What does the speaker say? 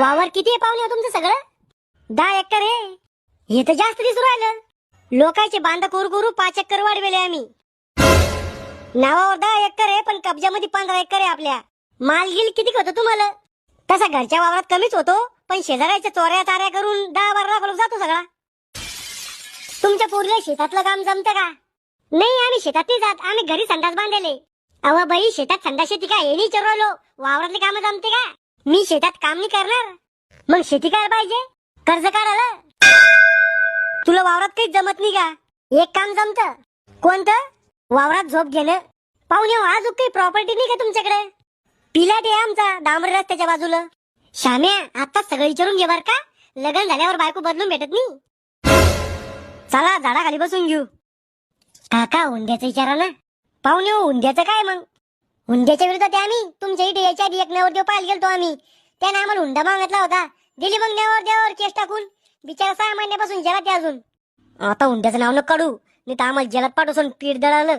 वावर किती आहे पाहुणे हो तुमचं सगळं? दहा एकर आहे. हे तर जास्त दिसू राहिलं. लोकांचे बांध करू करू पाच एकर वाढवेले आम्ही. नावावर दहा एकर आहे पण कब्जामध्ये पंधरा एकर आहे आपल्या. माल गिल किती होतं तुम्हाला? तसा घरच्या वावरात कमीच होतो पण शेजाऱ्याच्या चोऱ्या चाऱ्या करून दहा बारा लाख जातो सगळा. तुमच्या पोरीला शेतातलं काम जमतं का? नाही आम्ही शेतात नाही जात आम्ही घरी संडास बांधले अव बाई शेतात संडास शेती का हे नाही चरवलो. वावरातले काम जमते का? मी शेतात काम नाही करणार. मग शेती काय पाहिजे? कर्ज काढायला? तुला वावरात काही जमत नाही का? एक काम जमत. कोणतं? वावरात झोप घेणं. पाहुणे हो, अजून काही प्रॉपर्टी नाही का तुमच्याकडे? पिलाट आहे आमचा डांबरी रस्त्याच्या बाजूला. श्याम्या आता सगळं विचारून घे बर का. लग्न झाल्यावर बायको बदलून भेटत नाही. चला झाडाखाली बसून घेऊ. काका हुंड्याचं विचारा ना पाहुणे हो हुंड्याचं काय मग? हुंड्याच्या विरोधात आहे आम्ही. तुमच्या इथे याच्या आधी एक नवरदेव पाहायला गेलतो आम्ही. त्याने आम्हाला हुंडा मागितला होता. दिली मग नवरदेवावर केस टाकून. बिचारा सहा महिन्यापासून जगात ते अजून. आता हुंड्याचं नाव न काढू. नाही तर आम्हाला जगात पाठवून पीठ दळालं.